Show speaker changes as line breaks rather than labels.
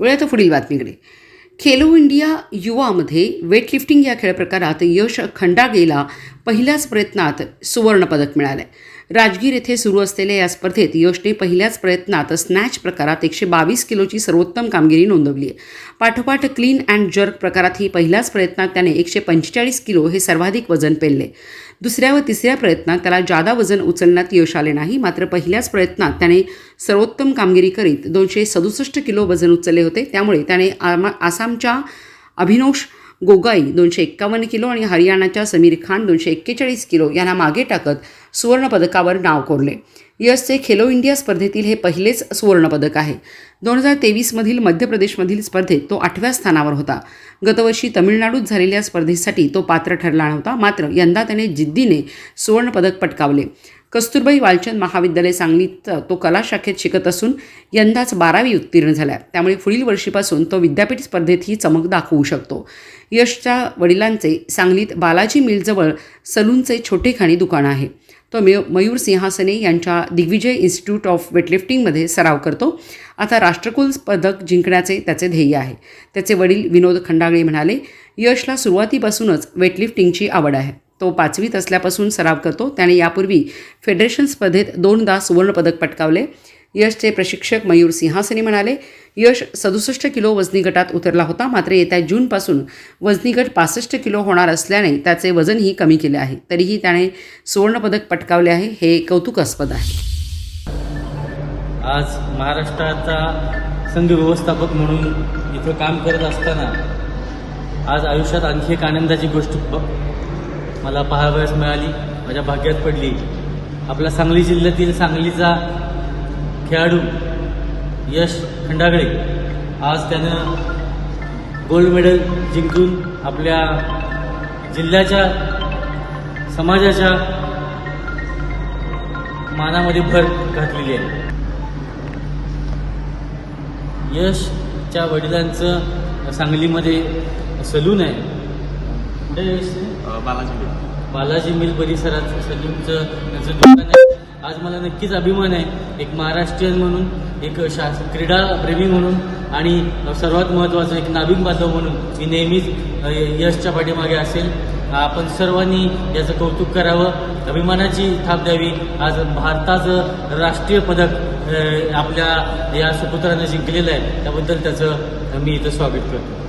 वेळ तर पुढील बातमीकडे. खेलो इंडिया युवामध्ये वेटलिफ्टिंग या खेळ प्रकारात यश खंडागेला पहिल्याच प्रयत्नात सुवर्णपदक मिळालं. आहे राजगीर येथे सुरू असलेल्या या स्पर्धेत यशने पहिल्याच प्रयत्नात स्नॅच प्रकारात एकशे बावीस किलोची सर्वोत्तम कामगिरी नोंदवली आहे. पाठोपाठ क्लीन अँड जर्क प्रकारातही पहिल्याच प्रयत्नात त्याने एकशे पंचेचाळीस किलो हे सर्वाधिक वजन पेलले. दुसऱ्या व तिसऱ्या प्रयत्नात त्याला जादा वजन उचलण्यात यश आले नाही मात्र पहिल्याच प्रयत्नात त्याने सर्वोत्तम कामगिरी करीत दोनशे सदुसष्ट किलो वजन उचलले होते. त्यामुळे त्याने आमा आसामच्या अभिनोष गोगाई दोनशे एक्कावन्न किलो आणि हरियाणाच्या समीर खान दोनशे एक्केचाळीस किलो यांना मागे टाकत सुवर्णपदकावर नाव कोरले. यशचे खेलो इंडिया स्पर्धेतील हे पहिलेच सुवर्णपदक आहे. दोन हजार तेवीसमधील मध्य प्रदेशमधील स्पर्धेत तो आठव्या स्थानावर होता. गतवर्षी तमिळनाडूत झालेल्या स्पर्धेसाठी तो पात्र ठरला नव्हता मात्र यंदा त्याने जिद्दीने सुवर्णपदक पटकावले. कस्तुरबाई वालचंद महाविद्यालय सांगलीत तो कला शाखेत शिकत असून यंदाच बारावी उत्तीर्ण झाला त्यामुळे पुढील वर्षीपासून तो विद्यापीठ स्पर्धेत ही चमक दाखवू शकतो. यशच्या वडिलांचे सांगलीत बालाजी मिलजवळ सलूनचे छोटेखाणी दुकान आहे. तो मय मयूर सिंहासने यांच्या दिग्विजय इन्स्टिट्यूट ऑफ वेटलिफ्टिंगमध्ये सराव करतो. आता राष्ट्रकुल पदक जिंकण्याचे त्याचे ध्येय आहे. त्याचे वडील विनोद खंडागळे म्हणाले यशला सुरुवातीपासूनच वेटलिफ्टिंगची आवड आहे. तो पाचवीत असल्यापासून सराव करतो. त्याने यापूर्वी फेडरेशन स्पर्धेत दोनदा सुवर्णपदक पटकावले. यशचे प्रशिक्षक मयूर सिंहासने म्हणाले यश सदुसष्ट किलो वजनी गटात उतरला होता. मात्र येत्या जूनपासून वजनी गट पासष्ट किलो होणार असल्याने त्याचे वजनही कमी केले आहे. तरीही त्याने सुवर्णपदक पटकावले आहे. हे कौतुकास्पद आहे.
आज महाराष्ट्राचा संघ व्यवस्थापक म्हणून इथं काम करत असताना आज आयुष्यात आणखी एक आनंदाची गोष्ट मला पाहावयास मिळाली माझ्या भाग्यात पडली. आपला सांगली जिल्ह्यातील सांगलीचा खेळाडू यश खंडागळे. आज त्यानं गोल्ड मेडल जिंकून आपल्या जिल्ह्याच्या समाजाच्या मानामध्ये भर घातलेली आहे. यशच्या वडिलांचं सांगलीमध्ये सलून आहे. कुठे आहे? यश? बालाजी मिल. परिसरात सलूनचं त्याचं दुकान आहे. आज मला नक्कीच अभिमान आहे. एक महाराष्ट्रीयन म्हणून एक शास क्रीडा प्रेमी म्हणून आणि सर्वात महत्त्वाचं एक नाविक बांधव म्हणून मी नेहमीच यशच्या पाठीमागे असेल. आपण सर्वांनी याचं कौतुक करावं. अभिमानाची थाप द्यावी. आज भारताचं राष्ट्रीय पदक आपल्या या सुपुत्रानं जिंकलेलं आहे. त्याबद्दल त्याचं मी इथं स्वागत करतो.